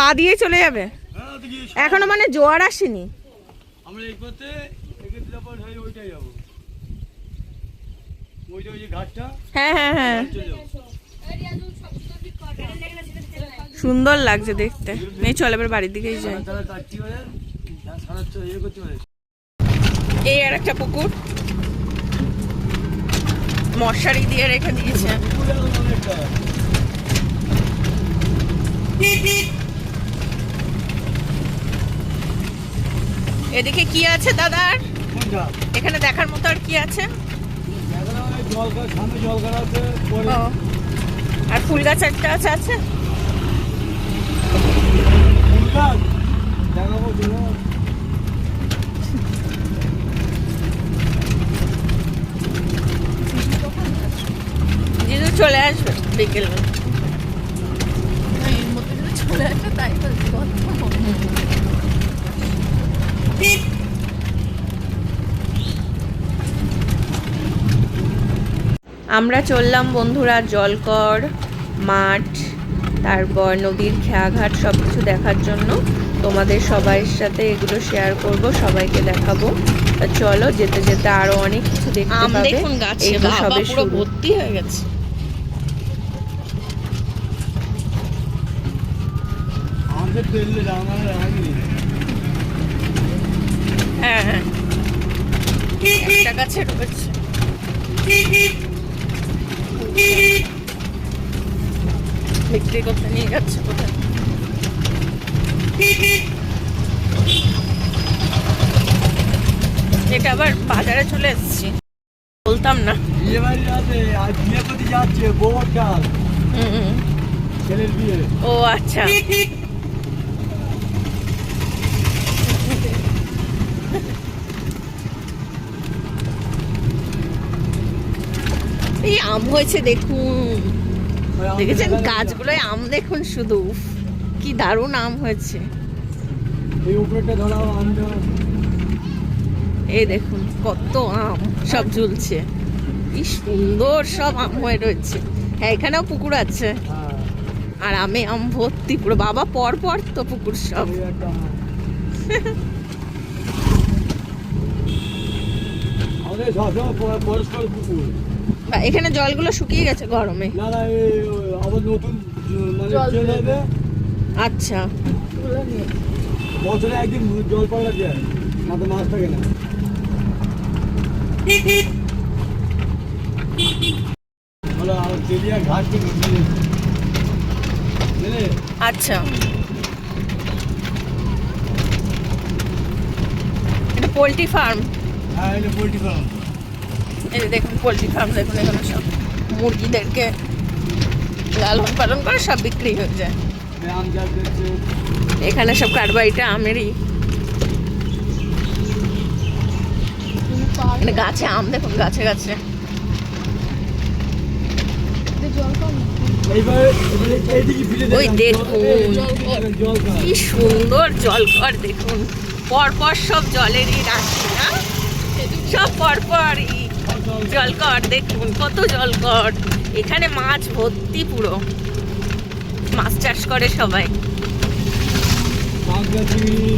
পা দিয়ে চলে যাবে। এখনও মানে জোয়ার আসেনি? আমরা এই পথে হয়ে ওইটাই যাব। ওই যে ঘাটটা হ্যাঁ হ্যাঁ হ্যাঁ। সুন্দর লাগছে দেখতে। নেই চল এবার বাড়ির দিকেই যাই। এই আর একটা পুকুর। মশারি দিয়ে রেখে দিয়েছে। এদিকে কি আছে দাদার? এখানে দেখার মতো আর কি আছে? আর ফুল গাছ একটা আছে আছে? জিজু চলে আসবে বিকেল। আমরা চললাম বন্ধুরা জলকর মাঠ তারপর নদীর খেয়াঘাট সব কিছু দেখার জন্য। তোমাদের সবাইয়ের সাথে এগুলো শেয়ার করব সবাইকে দেখাবো। তা চলো যেতে যেতে আরও অনেক কিছু দেখতে আম পাবে। বাবা সবে পুরো শুরু। ভর্তি হয়ে গেছে। আমাদের ট্রেনে আমার আগে হ্যাঁ হ্যাঁ। একটা গাছে রয়েছে বিক্রি করতে নিয়ে যাচ্ছে কোথায়? এটা আবার বাজারে চলে এসেছি। বলতাম না। ছেলের বিয়ে। ও আচ্ছা। এই আম হয়েছে দেখুন। দেখেছেন? গাছগুলোয় আম দেখুন শুধু। কি দারুণ আম হয়েছে। এই দেখুন কত আম সব ঝুলছে। কি সুন্দর সব আম হয়ে রয়েছে। হ্যাঁ এখানেও পুকুর আছে। হ্যাঁ। আর আমে আম ভর্তি পুরো। বাবা পর পর তো পুকুর সব। আমাদের সবসময় প- পরিষ্কার পুকুর। বা এখানে জলগুলো শুকিয়ে গেছে গরমে। মানে চলে যাবে আচ্ছা। বছরে একদিন জল পাল্লা যায় মাথা মাছ থাকে না। আচ্ছা। এটা পোলট্রি ফার্ম। হ্যাঁ এটা পোলট্রি ফার্ম। এই দেখুন, পোলট্রি ফার্ম দেখুন এখানে সব মুরগিদেরকে লালন পালন করে সব বিক্রি হয়ে যায়। এখানে সব কারবাইটা আমেরই। গাছে আম, দেখুন, গাছে গাছে। ওই দেখুন। কি সুন্দর জলকর দেখুন। পরপর সব জলেরই না? সব পরপরই। জলকর দেখুন কত জলকর। এখানে মাছ ভর্তি পুরো। মাছ চাষ করে সবাই। বাগদা চিংড়ি,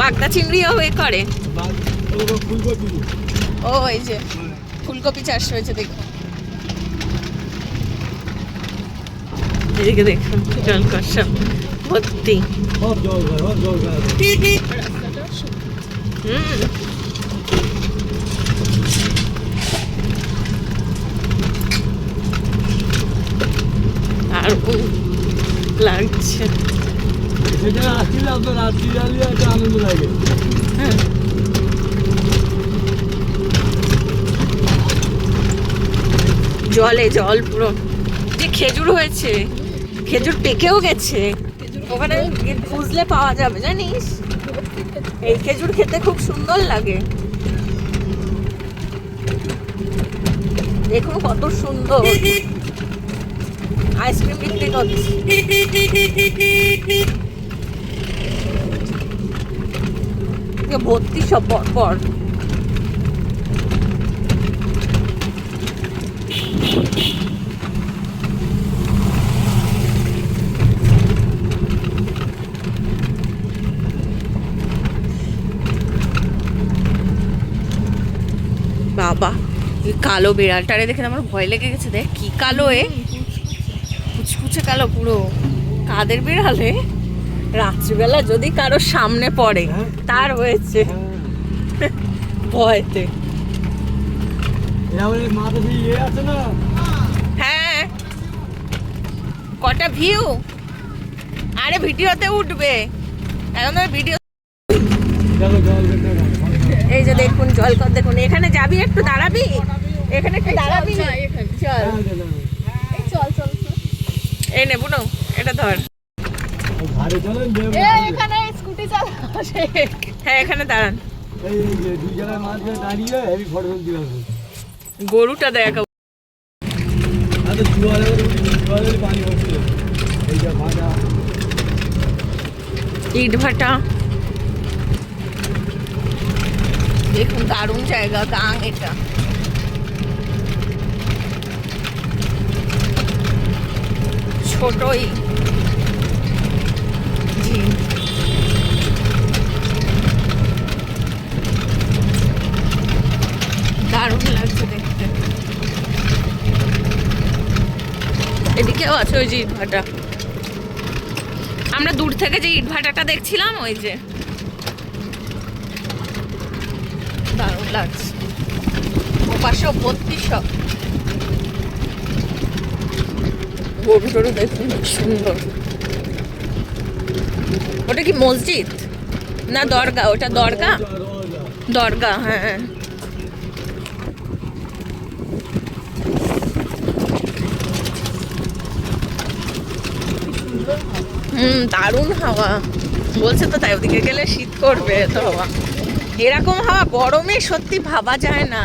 বাগদা চিংড়িও হয়ে করে। ও এই যে ফুলকপি চাষ হয়েছে দেখুন। এদিকে দেখুন ভর্তি। জল জল খায় হুম। আর লাগছে। সেটা আপনার রাত্রি জ্বালিয়ে একটা আনন্দ লাগে। হ্যাঁ। জলে জল পুরো। যে খেজুর হয়েছে খেজুর পেকেও গেছে। ওখানে খুঁজলে পাওয়া যাবে জানিস? এই খেজুর খেতে খুব সুন্দর লাগে। দেখুন কত সুন্দর। আইসক্রিম বিক্রি করছে। ভর্তি সব পর পর। কালো বিড়ালটা বিড়ালটারে দেখে আমার ভয় লেগে গেছে দেখ কি কালো এ? কুচকুচে কালো পুরো। কাদের বিড়ালে রাত্রিবেলা যদি কারোর সামনে পড়ে তার হয়েছে। হ্যাঁ। ভয়তে ইয়ে হ্যাঁ। কটা ভিউ আরে ভিডিওতে উঠবে। এখন ভিডিও যে দেখুন জল কর দেখুন এখানে যাবি একটু দাঁড়াবি? এখানে একটু দাঁড়াবি? চল চল চল এই নে বুনো এটা ধর। এখানে স্কুটি হ্যাঁ এখানে দাঁড়ান। এই এই যে দুই জায়গায় মাঝখানে দাঁড়িয়ে হেভি ফটো তুলতে হবে গরুটা দেখা আরে জোয়ারে জোয়ারে পানি হচ্ছিল এই যে ভাজা ইট ভাটা দেখুন, দারুণ জায়গা, গাং এটা। ছোটই। দারুণ লাগছে দেখতে। এদিকেও আছে ওই যে ইট ভাটা আমরা দূর থেকে যে ইট ভাটাটা দেখছিলাম, ওই যে দারুণ লাগছে ভর্তি সব গরু সুন্দর। ওটা কি মসজিদ? না দরগা? ওটা দরগা? দরগা হ্যাঁ হুম, দারুণ হাওয়া। বলছে তো তাই, ওদিকে গেলে শীত করবে এত হাওয়া। এরকম হাওয়া গরমে সত্যি ভাবা যায় না।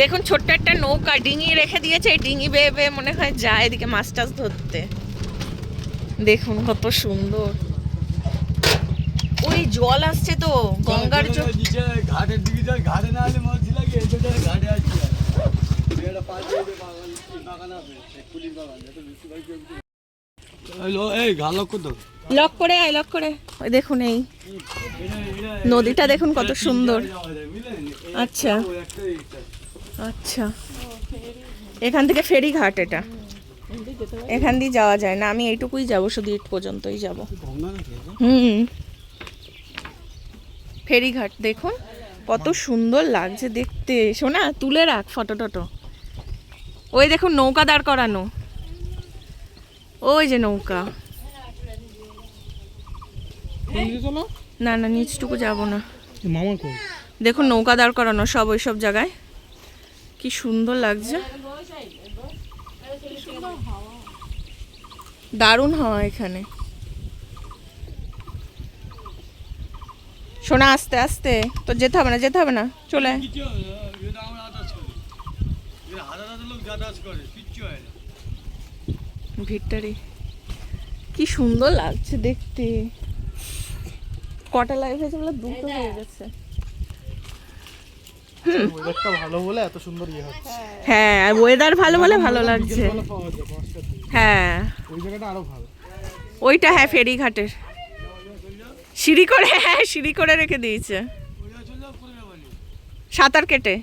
দেখুন, ছোট্ট একটা নৌকা ডিঙি রেখে দিয়েছে ডিঙি বেয়ে বেয়ে মনে হয় যায় এদিকে মাছ টাছ ধরতে। দেখুন কত সুন্দর। ওই জল আসছে তো, গঙ্গার জল। এই কত লক করে আয় লক করে। ওই দেখুন এই। নদীটা দেখুন কত সুন্দর। আচ্ছা। আচ্ছা। এখান থেকে ফেরি ঘাট এটা। এখান দিয়ে যাওয়া যায় না। আমি এইটুকুই যাব, শুধু ইট পর্যন্তই যাব। হুম। ফেরিঘাট, দেখুন কত সুন্দর লাগছে দেখতে। শোনা তুলে রাখ ফটো টটো। ওই দেখুন নৌকা দাঁড় করানো। ওই যে নৌকা। না না নিচটুকু যাব না। মামা কই দেখুন নৌকা দাঁড় করানো সব ওই সব জায়গায়। কি সুন্দর লাগছে। দারুণ হাওয়া এখানে। শোনা আস্তে আস্তে। তো যেতে হবে না যেতে হবে না। চলে ভিক্টরি কি সুন্দর লাগছে দেখতে। কটা লাইভ হয়েছে বলে? দুটো হয়ে গেছে। ভালো বলে এত সুন্দর ইয়ে হচ্ছে। হ্যাঁ ওয়েদার ভালো বলে ভালো লাগছে। হ্যাঁ। ওই জায়গাটা আরও ভালো। ওইটা হ্যাঁ ফেরিঘাটের। সিঁড়ি করে হ্যাঁ সিঁড়ি করে রেখে দিয়েছে। সাঁতার কেটে।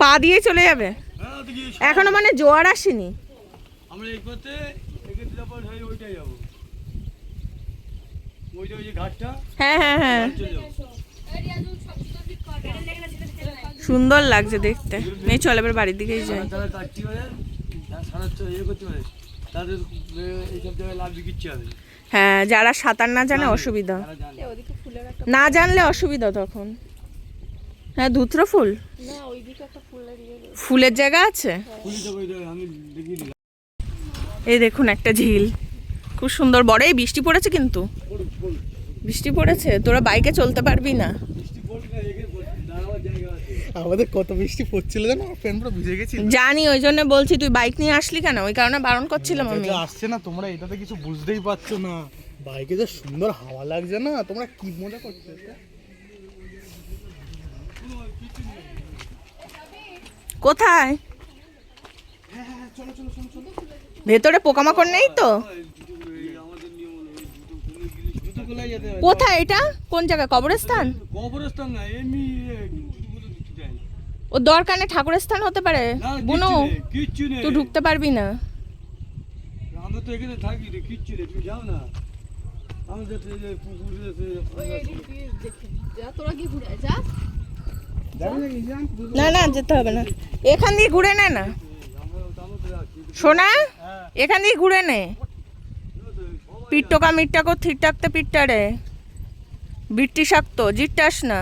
পা দিয়ে চলে যাবে? এখনও মানে জোয়ার আসেনি? আমরা এই করতে একে তারপর হয়ে ওইটাই যাব ওইটা ওই যে ঘাটটা হ্যাঁ হ্যাঁ হ্যাঁ। সুন্দর লাগছে দেখতে। নেই চল এবার বাড়ির দিকেই যাই। ইয়ে হ্যাঁ যারা সাঁতার না জানে অসুবিধা। না জানলে অসুবিধা তখন। হ্যাঁ ধুত্র ফুল? না ওইদিকে একটা ফুলের ইয়ে। ফুলের জায়গা আছে? এই দেখুন একটা ঝিল। খুব সুন্দর। বড় এই বৃষ্টি পড়েছে কিন্তু। বৃষ্টি পড়েছে? তোরা বাইকে চলতে পারবি না। আমাদের কত বৃষ্টি পড়ছিল জানো? পুরো ভিজে গেছি জানি ওই জন্য বলছি তুই বাইক নিয়ে আসলি কেন? ওই কারণে বারণ করছিলাম আমি। আসছে না তোমরা এটাতে কিছু বুঝতেই পারছ না। বাইকে যে সুন্দর হাওয়া লাগছে না তোমরা কি মজা করছ কোথায়? ভেতরে পোকামাকড় নেই তো জুতো খোলাই যেতে হয়। কোথায় এটা? কোন জায়গায় কবরস্থান? কবরস্থান না এমনি ও দরকারে ঠাকুরের স্থান হতে পারে। না বুনু কিচ্ছু নেই, তুই ঢুকতে পারবি না। আমরা তো এখানে থাকি রে কিচ্ছু নেই তুমি যাও না। আমি তো যে পুকুর ওই এদিক যা তোরা কি ঘুরে যা। না না যেতে হবে না। এখান দিয়ে ঘুরে নে না। সোনা এখান দিয়ে ঘুরে নে। পিট্টকা মিট্টাকো থিরটাকতে পিট্টারে বিট্টি শাক্ত, জিট্টাস না।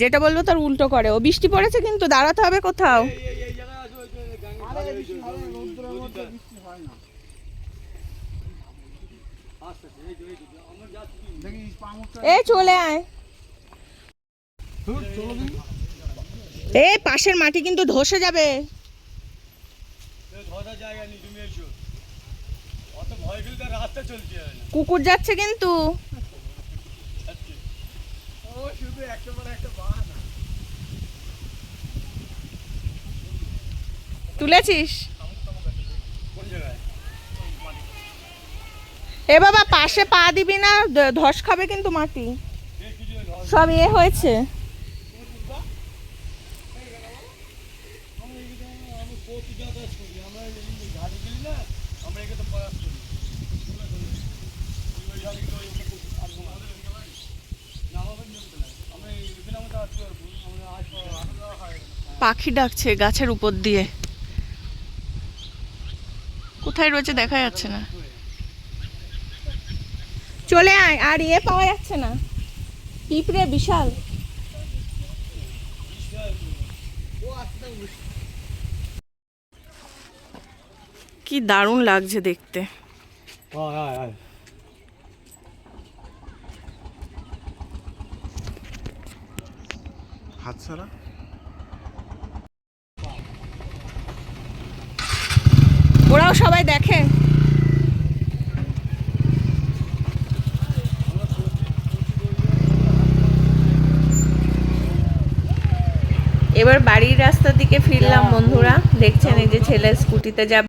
যেটা বলব তার উল্টো করে। ও বৃষ্টি পড়েছে কিন্তু দাঁড়াতে হবে কোথাও। এ, চলে আয়। এ, পাশের মাটি কিন্তু ধসে যাবে। জায়গা নেই, তুমি এসো। অত ভয় পেলে তো আর রাস্তা চলতে হয় না। কুকুর যাচ্ছে কিন্তু। তুলেছিস? এ বাবা, পাশে পা দিবি না ধস খাবে কিন্তু মাটি। সব এ হয়েছে আমরা এদিকে আমি প্রতি যাতায়াত করি। আমরা এই যে ঘাটে গেলি না, আমরা এখানে প্রয়াস করি। ওই ঘাটে গেলে ওই ওখানে আসব না। না, আমাদের নিয়ম তো নাই। আমরা এখানে আমাদের আসতে পারব। আমরা আসব, আমরা হয় না। পাখি ডাকছে গাছের উপর দিয়ে। কোথায় রয়েছে দেখা যাচ্ছে না। চলে আয় আর ইয়ে পাওয়া যাচ্ছে না। পিঁপড়ে বিশাল। কি দারুণ লাগছে দেখতে। আয়, আয়, আয়। হাত ছাড়া? ওরাও সবাই দেখে। এবার বাড়ির রাস্তার দিকে ফিরলাম, বন্ধুরা। দেখছেন এই যে ছেলে স্কুটিতে যাবে।